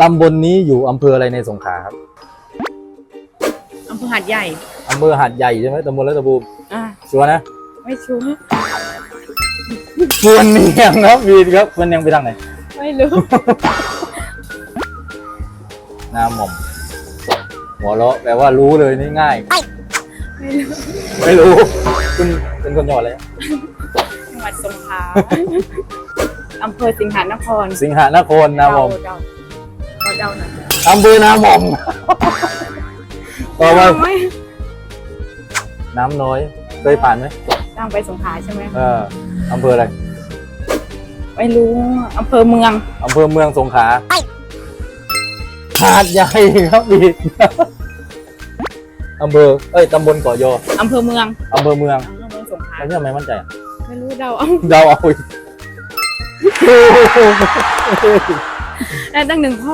ตำบลนี้อยู่อำเภออะไรในสงขลาครับอำเภอหัดใหญ่อำเภอหาดใหญ่ใช่ไหมตำบลรัตภูมิอ่าชัวร์นะไม่ชัวร์ชวนเนียงครับวีดครับมันยังไปทางไหนไม่รู้ หน้าหม่อมหัวเราะแปลว่ารู้เลยนี่ง่าย ไม่รู้ไม่รู้คุณเป็นคนจังหวัดอะไรจังหวัดสงขลาอำเภอสิงหานครสิงหานครนาหม่อมเดา เราเดาหน่อยอำเภอนาหม่อมต่อไปไม่น้ำน้อย เคยผ่านไหมตั้งไปสงขลาใช่ไหมเอออำเภออะไรไม่รู้อำเภอเมืองอำเภอเมืองสงขลาหาดใหญ่ครับวีดอำเภอเอ้ยตำบลเกาะยออำเภอเมืองอำเภอเมืองอำเภอเมืองสงขลาแล้วเนี่ยทำไมมั่นใจอะไม่รู้เดาเอาเดาเอาอีกได้ตั้งหนึ่งข้อได้ตั้งหนึ่งข้อ